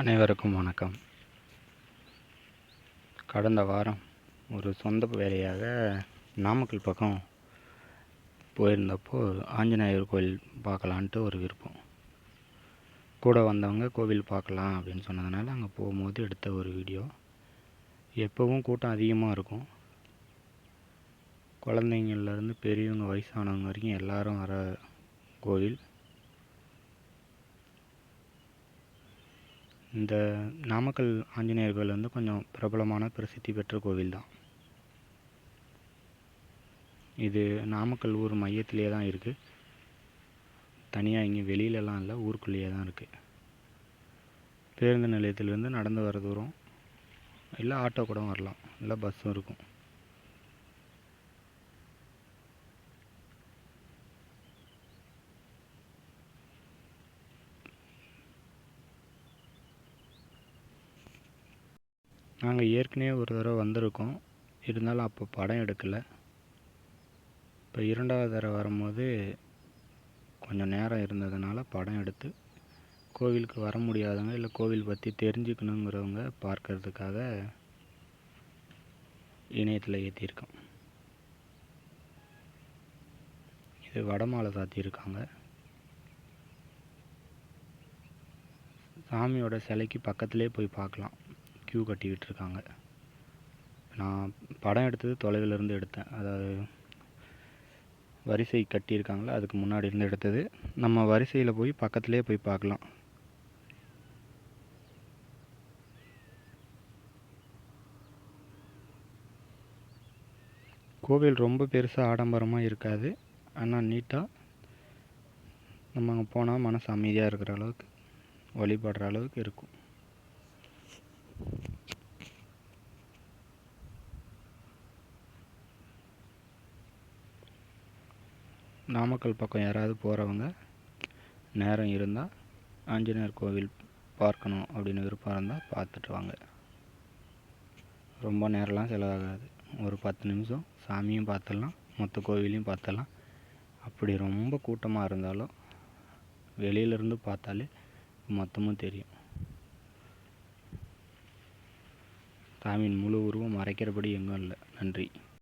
அனைவருக்கும் வணக்கம். கடந்த வாரம் ஒரு சொந்த வேலையாக நாமக்கல் பக்கம் போயிருந்தப்போ ஆஞ்சநேயர் கோயில் பார்க்கலான்ட்டு ஒரு விருப்பம். கூட வந்தவங்க கோவில் பார்க்கலாம் அப்படின்னு சொன்னதுனால அங்கே போகும்போது எடுத்த ஒரு வீடியோ. எப்போவும் கூட்டம் அதிகமாக இருக்கும். குழந்தைங்கள்லேருந்து பெரியவங்க வயசானவங்க வரைக்கும் எல்லோரும் வர கோவில். இந்த நாமக்கல் ஆஞ்சநேயர் கோயில் வந்து கொஞ்சம் பிரபலமான பிரசித்தி பெற்ற கோவில் தான். இது நாமக்கல் ஊர் மையத்திலே தான் இருக்குது தனியாக இங்கே வெளியிலலாம் இல்லை ஊருக்குள்ளேயே தான் இருக்குது பேருந்து நிலையத்திலேருந்து நடந்து வர தூரம் இல்லை ஆட்டோ கூட வரலாம் இல்லை பஸ்ஸும் இருக்கும். நாங்கள் ஏற்கனவே ஒரு தடவை வந்திருக்கோம். இருந்தாலும் அப்போ படம் எடுக்கலை. இப்போ இரண்டாவது தடவை வரும்போது கொஞ்சம் நேரம் இருந்ததுனால படம் எடுத்து கோவிலுக்கு வர முடியாதவங்க இல்லை கோவில் பற்றி தெரிஞ்சுக்கணுங்கிறவங்க பார்க்கறதுக்காக இணையத்தில் ஏற்றியிருக்கோம் இது வடமாலை சாத்தியிருக்காங்க சாமியோட சிலைக்கு பக்கத்துலேயே போய் பார்க்கலாம். க்யூ கட்டிக்கிட்டு இருக்காங்க நான் படம் எடுத்தது தொலைவில் இருந்து எடுத்தேன். அதாவது வரிசை கட்டியிருக்காங்களே அதுக்கு முன்னாடி இருந்து எடுத்தது. நம்ம வரிசையில் போய் பக்கத்துலேயே போய் பார்க்கலாம். கோவில் ரொம்ப பெருசாக ஆடம்பரமாக இருக்காது. ஆனால் நீட்டாக நம்ம அங்கே போனால் மனசு அமைதியாக இருக்கிற அளவுக்கு வழிபடுற அளவுக்கு இருக்கும். நாமக்கல் பக்கம் யாராவது போகிறவங்க நேரம் இருந்தால் ஆஞ்சநேயர் கோவில் பார்க்கணும் அப்படின்னு விருப்பம் இருந்தால் பார்த்துட்டு வாங்க. ரொம்ப நேரம்லாம் செலவாகாது. ஒரு பத்து நிமிஷம் சாமியும் பார்த்துடலாம் மொத்த கோவிலையும் பார்த்துடலாம். அப்படி ரொம்ப கூட்டமாக இருந்தாலும் வெளியிலேருந்து பார்த்தாலே மொத்தமும் தெரியும். சாமியின் முழு உருவம் மறைக்கிறபடி எங்கும் இல்லை. நன்றி.